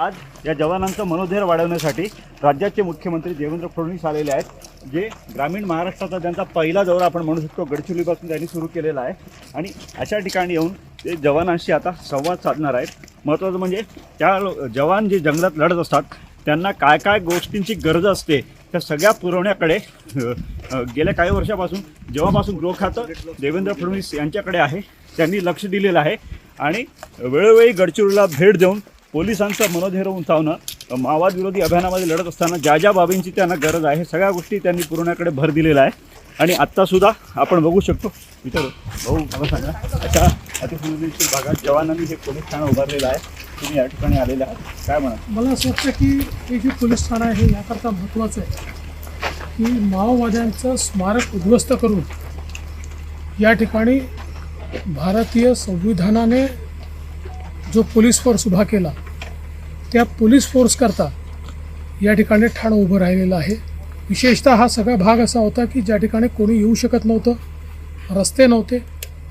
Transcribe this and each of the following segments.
आज या जवानांचं मनोधैर्य वाढवण्यासाठी राज्याचे मुख्यमंत्री देवेंद्र फडणवीस आलेले आहेत जे ग्रामीण महाराष्ट्राचा त्यांचा पहिला दौरा आपण म्हणू शकतो गडचिरोलीपासून त्यांनी सुरू केलेला आहे. आणि अशा ठिकाणी येऊन ते जवानांशी आता संवाद साधणार आहेत. महत्त्वाचं म्हणजे त्या जवान जे जंगलात लढत असतात त्यांना काय काय गोष्टींची गरज असते त्या सगळ्या पुरवण्याकडे गेल्या काही वर्षापासून जेव्हापासून गृह खातं देवेंद्र फडणवीस यांच्याकडे आहे त्यांनी लक्ष दिलेलं आहे. आणि वेळोवेळी गडचिरोलीला भेट देऊन पोलिसांचं मनोधैर्य उंचावणं माओवाद विरोधी अभियानामध्ये लढत असताना ज्या ज्या बाबींची त्यांना गरज आहे सगळ्या गोष्टी त्यांनी पुरवण्याकडे भर दिलेला आहे. आणि आत्तासुद्धा आपण बघू शकतो. इतर भाऊ मला सांगा. अशा अतिसंवेदनशील भागात जवानांनी हे पोलीस ठाणं उभारलेलं आहे. तुम्ही या ठिकाणी आलेले आहात. काय म्हणा मला असं वाटतं की हे जे पोलीस ठाणं आहे हे याकरता महत्त्वाचं आहे की माओवाद्यांचं स्मारक उद्ध्वस्त करून या ठिकाणी भारतीय संविधानाने जो पोलीस फोर्स उभा केला त्या पोलीस फोर्सकरता या ठिकाणी ठाणं उभं राहिलेलं आहे. विशेषतः हा सगळा भाग असा होता की ज्या ठिकाणी कोणी येऊ शकत नव्हतं रस्ते नव्हते.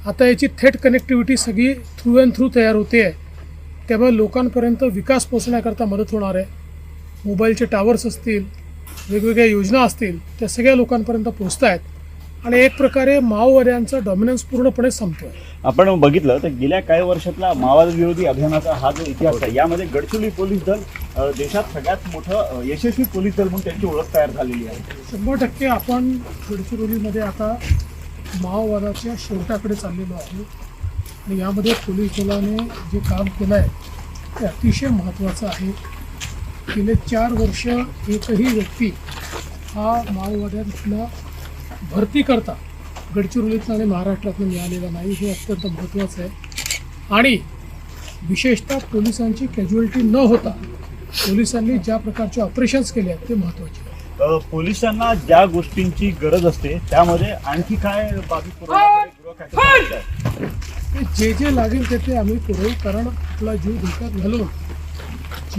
आता याची थेट कनेक्टिव्हिटी सगळी थ्रू अँड थ्रू तयार होते आहे. त्यामुळे लोकांपर्यंत विकास पोचण्याकरता मदत होणार आहे. मोबाईलचे टावर्स असतील वेगवेगळ्या योजना असतील त्या सगळ्या लोकांपर्यंत पोचत आहेत आणि एक प्रकारे माओवाद्यांचा डॉमिनन्स पूर्णपणे संपतो आपण बघितलं तर गेल्या काही वर्षातला माओवाद विरोधी अभियानाचा हा जो इतिहास आहे यामध्ये गडचिरोली पोलीस दल देशात सगळ्यात मोठं यशस्वी पोलीस दल म्हणून त्यांची ओळख तयार झालेली आहे. शंभर टक्के आपण गडचिरोलीमध्ये आता माओवादाच्या शेवटाकडे चाललेलो आहे. आणि यामध्ये पोलीस दलाने जे काम केलं आहे ते अतिशय महत्त्वाचं आहे. गेले चार वर्ष एकही व्यक्ती हा माओवाद्यांना भरती करता गडचिरोलीतनं आणि महाराष्ट्रातनं मिळालेला नाही हे अत्यंत महत्त्वाचं आहे. आणि विशेषतः पोलिसांची कॅज्युअलिटी न होता पोलिसांनी ज्या प्रकारचे ऑपरेशन्स केले आहेत ते महत्त्वाचे पोलिसांना ज्या गोष्टींची गरज असते त्यामध्ये आणखी काय बाबी? ते जे जे लागेल ते ते आम्ही पुरवू कारण आपला जीव धोक्यात घालून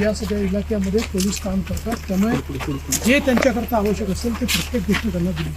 या सगळ्या इलाक्यामध्ये पोलीस काम करतात. त्यामुळे जे त्यांच्याकरता आवश्यक असेल ते प्रत्येक गोष्ट त्यांना दिली.